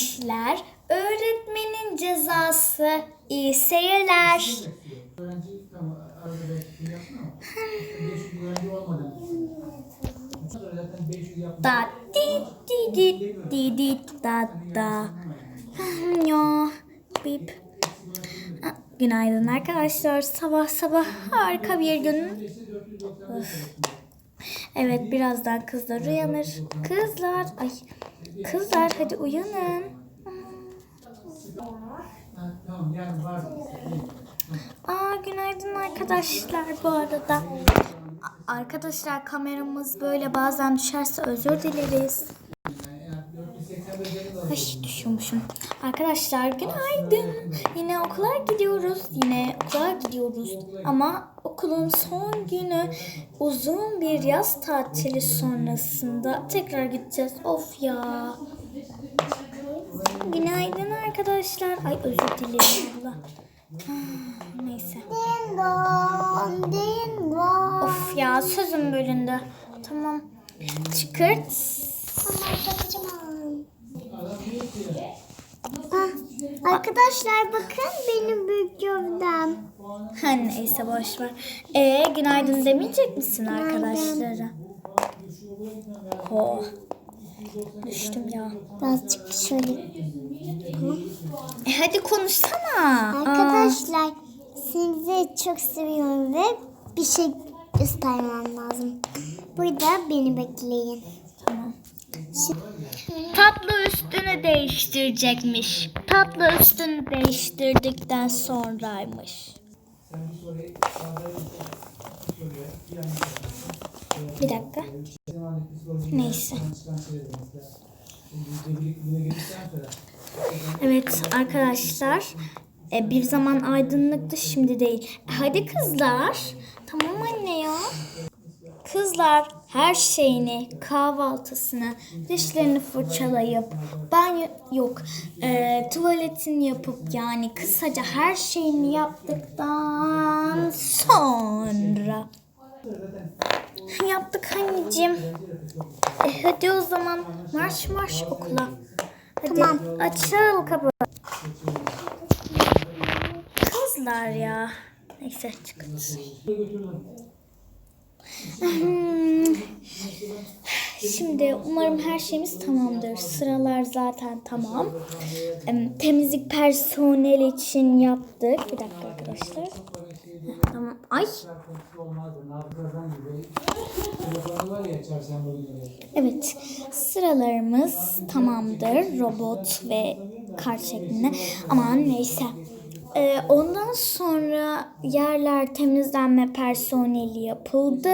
işler, öğretmenin cezası. İyi seyirler. Öğrenci tamam arada belki yapsın ama 500 öğrenci olmadı. Zaten 500 yapmadı. Da di di di di di da da. Ya bip. Ah, Günaydın arkadaşlar. Sabah sabah harika bir gün. Öf. Evet birazdan kızlar uyanır. Kızlar ay kızlar hadi uyanın. Aa günaydın arkadaşlar bu arada. Arkadaşlar kameramız böyle bazen düşerse özür dileriz. Ay düşüyormuşum. Arkadaşlar günaydın. Yine okula gidiyoruz. Yine okula gidiyoruz. Ama okulun son günü uzun bir yaz tatili sonrasında tekrar gideceğiz. Of ya. Günaydın arkadaşlar. Ay özür dilerim abla. Ah, Neyse. Of ya sözüm bölündü. Tamam. Çıkırt. Tamam. Arkadaşlar bakın benim büyük gövdem. Ha neyse boş ver. Ee, günaydın demeyecek misin arkadaşlara? Ho. Düştüm ya. Birazcık şöyle. E hadi konuşsana. Aa, Arkadaşlar sizi çok seviyorum ve bir şey göstermem lazım. Burada beni bekleyin. tamam. Tatlı üstünü değiştirecekmiş. Tatlı üstünü değiştirdikten sonraymış. Bir dakika. Neyse. Evet arkadaşlar. e, bir zaman aydınlıktı şimdi değil. E, Hadi kızlar. Tamam anne ya. Kızlar her şeyini, kahvaltısını, dişlerini fırçalayıp, banyo yok, e, tuvaletini yapıp yani kısaca her şeyini yaptıktan sonra yaptık anneciğim. E, hadi o zaman marş marş okula. Hadi Tamam. açıl kapı. Kızlar ya. Neyse çıkın. Hmm. Şimdi umarım her şeyimiz tamamdır. Sıralar zaten tamam. Em, Temizlik personeli için yaptık. Bir dakika arkadaşlar. Tamam. Ay. Evet. Sıralarımız tamamdır. Robot ve kart şeklinde. Aman neyse. Ee, ondan sonra yerler temizlenme personeli yapıldı.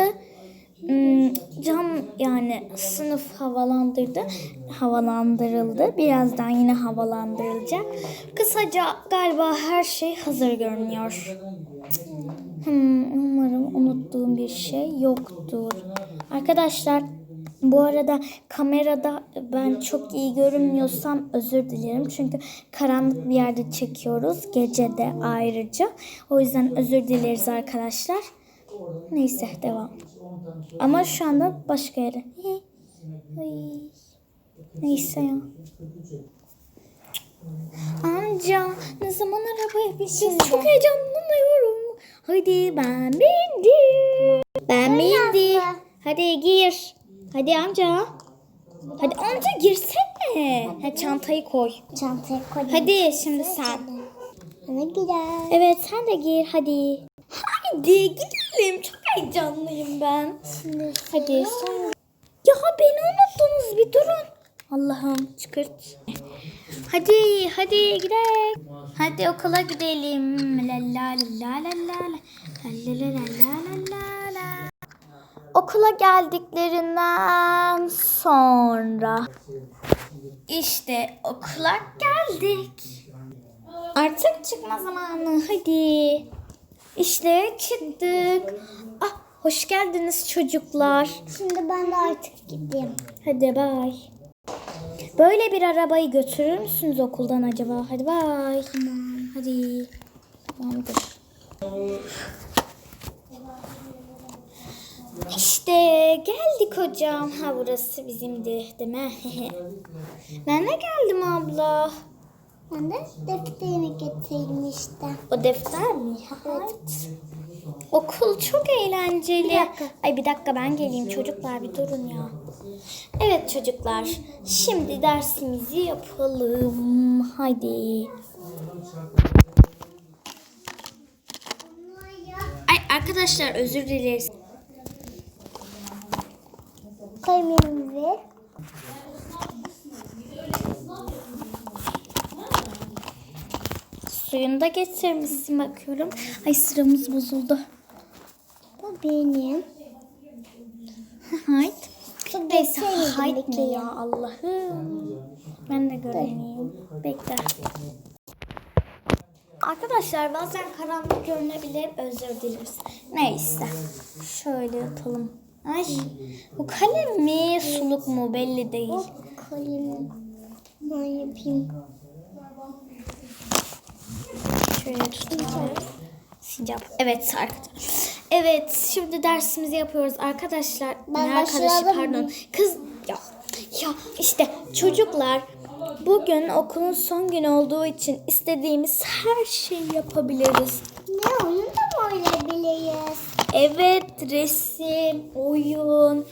Hmm, cam yani sınıf havalandırdı, havalandırıldı. Birazdan yine havalandırılacak. Kısaca galiba her şey hazır görünüyor. Hmm, umarım unuttuğum bir şey yoktur. Arkadaşlar bu arada kamerada ben çok iyi görünmüyorsam özür dilerim. Çünkü karanlık bir yerde çekiyoruz. Gece de ayrıca. O yüzden özür dileriz arkadaşlar. Neyse devam. Ama şu anda başka yere. Neyse ya. Amca ne zaman arabaya bineceğiz? Çok heyecanlanıyorum. Hadi ben bindim. Ben bindim. Hadi gir. Hadi amca. Hadi amca girsene. Ha, çantayı koy. Çantaya koyayım. Hadi şimdi sen. Bana gider. Evet sen de gir hadi. Hadi gidelim. Çok heyecanlıyım ben. Şimdi Hadi son. Ya beni unuttunuz bir durun. Allah'ım çıkart. Hadi hadi gidelim. Hadi okula gidelim. La la la la la. La la la la la la la. Okula geldiklerinden sonra işte okula geldik. Artık çıkma zamanı hadi. İşte çıktık. Ah hoş geldiniz çocuklar. şimdi ben de artık gideyim. Hadi bay. Böyle bir arabayı götürür müsünüz okuldan acaba? Hadi bay. Hadi. Tamamdır. İşte geldik hocam. Ha burası bizimdi değil mi? ben de geldim abla. Ben de defterini getirdim işte. O defter mi? Evet. Okul çok eğlenceli. Bir dakika. Ay bir dakika ben geleyim çocuklar bir durun ya. Evet çocuklar şimdi dersimizi yapalım. Haydi. Ay arkadaşlar özür dileriz. Kalemimi ver. Suyunu da getirmişsin bakıyorum. Ay sıramız bozuldu. Bu benim. Haydi. Bu Neyse ne bekleyin. ya Allah'ım. Ben de göremeyeyim. Bekle. Arkadaşlar bazen karanlık görünebilir. Özür dileriz. Neyse. Şöyle yapalım. Ay bu kalem mi suluk mu belli değil. Bu kalemim. Ben yapayım. Şöyle tutacağız. Sincap. Evet arkadaşlar. Evet şimdi dersimizi yapıyoruz arkadaşlar. Ben ne arkadaşı pardon. mı? Kız ya ya işte çocuklar bugün okulun son günü olduğu için istediğimiz her şeyi yapabiliriz. Ne oyun da mı oynayabiliriz? Evet resim, oyun,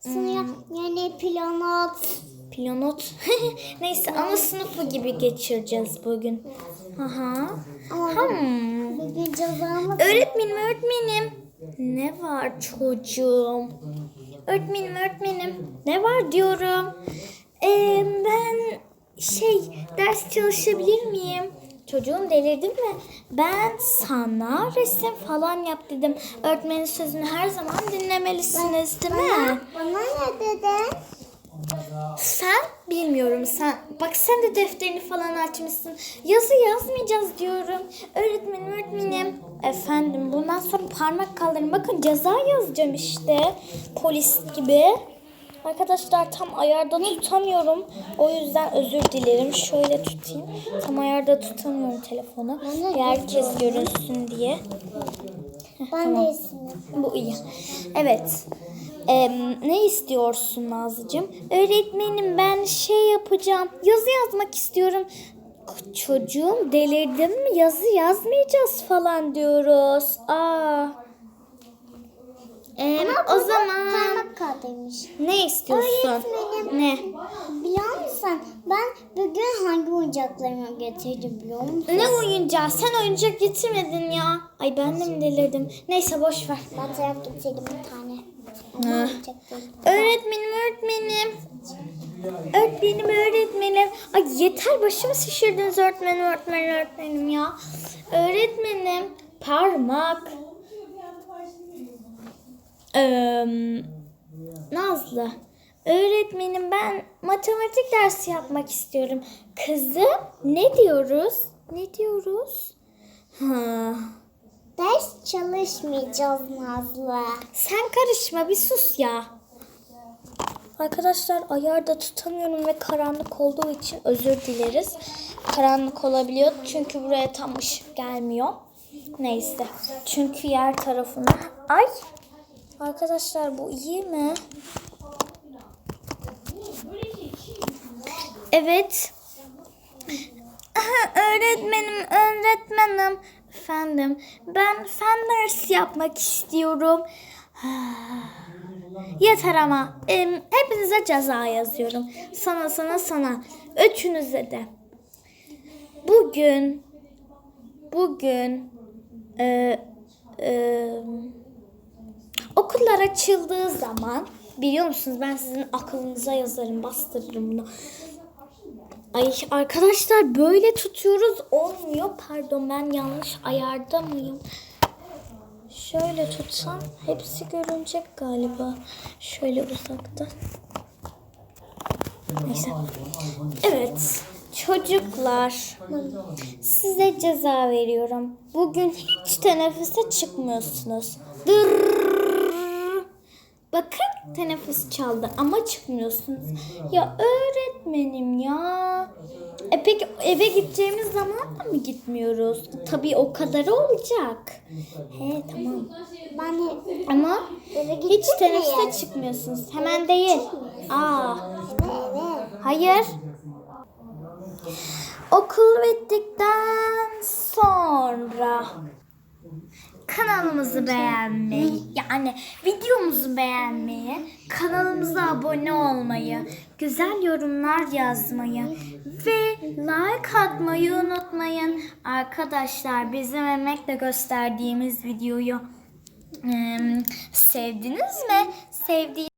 Sonra yani planot. planot. Neyse ana sınıfı gibi geçireceğiz bugün. Aha. Hmm. bugün cezamız Öğretmenim, öğretmenim. Ne var çocuğum? Öğretmenim, öğretmenim. Ne var diyorum. Ee, ben şey ders çalışabilir miyim? Çocuğum delirdin mi? Ben sana resim falan yap dedim. Öğretmenin sözünü her zaman dinlemelisiniz değil mi? bana ne dedin? Sen bilmiyorum sen. Bak sen de defterini falan açmışsın. Yazı yazmayacağız diyorum. Öğretmenim öğretmenim. Efendim bundan sonra parmak kaldırın. Bakın ceza yazacağım işte. Polis gibi. Arkadaşlar tam ayarda tutamıyorum. O yüzden özür dilerim. Şöyle tutayım. Tam ayarda tutamıyorum telefonu. Herkes görünsün diye. Ben de isim. Bu iyi. Evet. Em, ne istiyorsun Nazlıcığım? Öğretmenim ben şey yapacağım. Yazı yazmak istiyorum. Çocuğum delirdin mi? Yazı yazmayacağız falan diyoruz. Aa. Em, o zaman Parmak kaldırmış. ne istiyorsun? Öğretmenim. Ne? Biliyor musun? Ben bugün hangi oyuncaklarımı getirdim biliyor musun? Ne oyuncağı? Sen oyuncak getirmedin ya. Ay ben de mi delirdim? Neyse boş ver. Ben taraf getirdim bir tane. Ha. Ama. Öğretmenim, öğretmenim. Öğretmenim, öğretmenim. Ay yeter başımı şişirdiniz öğretmenim, öğretmenim, öğretmenim ya. Öğretmenim, parmak. Ee, Nazlı. Öğretmenim ben matematik dersi yapmak istiyorum. Kızım ne diyoruz? Ne diyoruz? Ha. Ders çalışmayacağız Nazlı. Sen karışma bir sus ya. Arkadaşlar ayarda tutamıyorum ve karanlık olduğu için özür dileriz. Karanlık olabiliyor çünkü buraya tam ışık gelmiyor. Neyse. Çünkü yer tarafına... Ay! Arkadaşlar bu iyi mi? Evet. Öğretmenim, öğretmenim. Efendim, ben fen dersi yapmak istiyorum. Yeter ama. Hepinize ceza yazıyorum. Sana, sana, sana. Üçünüze de. Bugün, bugün, e, e, okullar açıldığı zaman, biliyor musunuz ben sizin aklınıza yazarım, bastırırım bunu. Ay arkadaşlar böyle tutuyoruz olmuyor. Pardon ben yanlış ayarda mıyım? Şöyle tutsam hepsi görünecek galiba. Şöyle uzakta. Neyse. Evet. Çocuklar. Size ceza veriyorum. Bugün hiç teneffüse çıkmıyorsunuz. Dırrrr. Teneffüs çaldı ama çıkmıyorsunuz. Ya öğretmenim ya. E peki eve gideceğimiz zaman da mı gitmiyoruz? Tabii o kadar olacak. He tamam. Ben Ama hiç teneffüse çıkmıyorsunuz. Hemen değil. Aa, hayır. Okul bittikten sonra kanalımızı beğenmeyi yani videomuzu beğenmeyi, kanalımıza abone olmayı, güzel yorumlar yazmayı ve like atmayı unutmayın. Arkadaşlar bizim emekle gösterdiğimiz videoyu em, sevdiniz mi? Sevdiğiniz